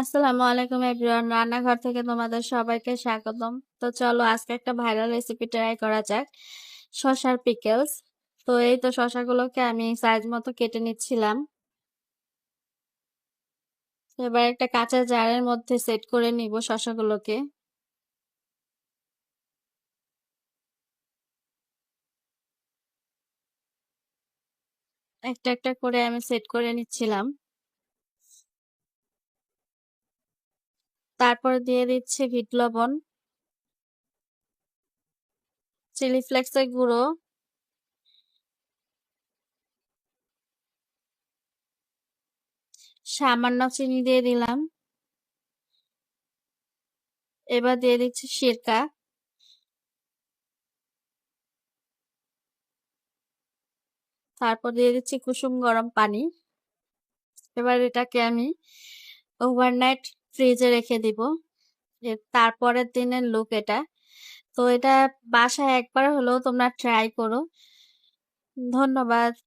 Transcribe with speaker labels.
Speaker 1: আসসালামু আলাইকুম এভরিওয়ান। রান্নাঘর থেকে তোমাদের সবাইকে স্বাগতম। তো চলো আজকে একটা ভাইরাল রেসিপি ট্রাই করা যাক। শসার পিকলস। তো এই তো শসাগুলোকে আমি সাইজ মতো কেটে নিচ্ছিলাম। এবার একটা কাঁচা জারের মধ্যে সেট করে নিব শসাগুলোকে। একটা একটা করে আমি সেট করে নিচ্ছিলাম। তারপর দিয়ে দিচ্ছি বিট লবণ। চিলি ফ্লেক্সের গুঁড়ো। সামান্য চিনি দিয়ে দিলাম। এবার দিয়ে দিচ্ছি সিরকা। তারপর দিয়ে দিচ্ছি কুসুম গরম পানি। এবার এটাকে আমি ওভারনাইট ফ্রিজে রেখে দিব। তারপরের দিনের লুক এটা। তো এটা বাসায় একবার হলেও তোমরা ট্রাই করো। ধন্যবাদ।